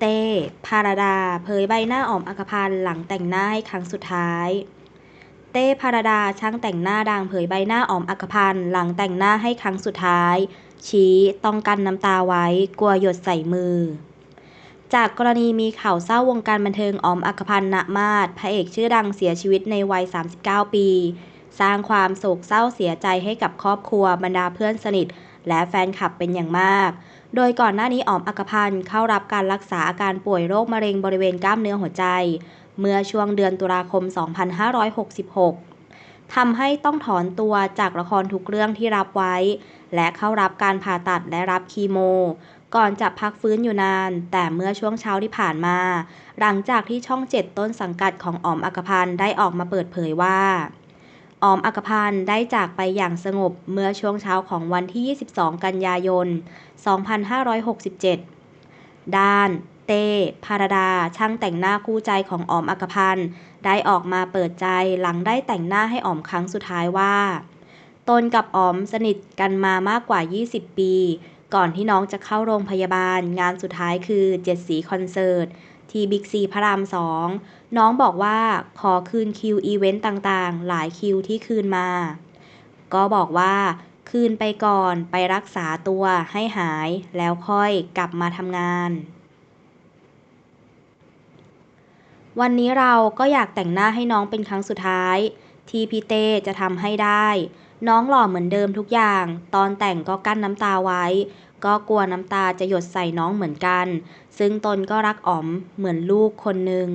เต้พาราดา เผยใบหน้าอ๋อมอัคพันธ์หลังแต่งหน้าให้ครั้งสุดท้าย เต้พาราดาช่างแต่งหน้าดังเผยใบหน้าอ๋อมอัคพันธ์หลังแต่งหน้าให้ครั้งสุดท้าย ชี้ต้องกันน้ำตาไว้ กลัวหยดใส่มือ จากกรณีมีข่าวเศร้าวงการบันเทิงออมอัคพันธ์ณมาศพระเอกชื่อดังเสียชีวิตในวัย 39 ปี สร้างความโศกเศร้าเสียใจให้กับครอบครัวบรรดาเพื่อนสนิท และแฟนคลับเป็นอย่างมาก โดยก่อนหน้านี้อ๋อมอัครพันธ์เข้ารับการรักษาอาการป่วยโรคมะเร็งบริเวณกล้ามเนื้อหัวใจ เมื่อช่วงเดือนตุลาคม 2566 ทำให้ต้องถอนตัวจากละครทุกเรื่องที่รับไว้ และเข้ารับการผ่าตัดและรับคีโม ก่อนจะพักฟื้นอยู่นาน แต่เมื่อช่วงเช้าที่ผ่านมา หลังจากที่ช่องเจ็ดต้นสังกัดของอ๋อมอัครพันธ์ได้ออกมาเปิดเผยว่า ออมอัครพันธ์ได้จากไปอย่างสงบเมื่อช่วงเช้าของวันที่ 22 กันยายน 2567 ด้าน เต้พาราดา ช่างแต่งหน้าคู่ใจของออมอัครพันธ์ได้ออกมาเปิดใจหลังได้แต่งหน้าให้ออมครั้งสุดท้ายว่า ตนกับออมสนิทกันมามากกว่า 20 ปี ก่อนที่น้องจะเข้าโรงพยาบาลงานสุดท้ายคือเจ็ดสีคอนเสิร์ต ที่บิ๊กซีพระรามสองน้องบอกว่าขอคืนคิวอีเวนต์ต่างๆ หลายคิวที่คืนมา ก็บอกว่าคืนไปก่อนไปรักษาตัวให้หายแล้วค่อยกลับมาทำงาน วันนี้เราก็อยากแต่งหน้าให้น้องเป็นครั้งสุดท้าย ที่พี่เต้จะทำให้ได้ น้องหล่อเหมือนเดิมทุกอย่าง ตอนแต่งก็กั้นน้ำตาไว้ ก็กลัวน้ำตาจะหยดใส่น้องเหมือนกัน ซึ่งตนก็รักอ๋อมเหมือนลูกคนหนึ่ง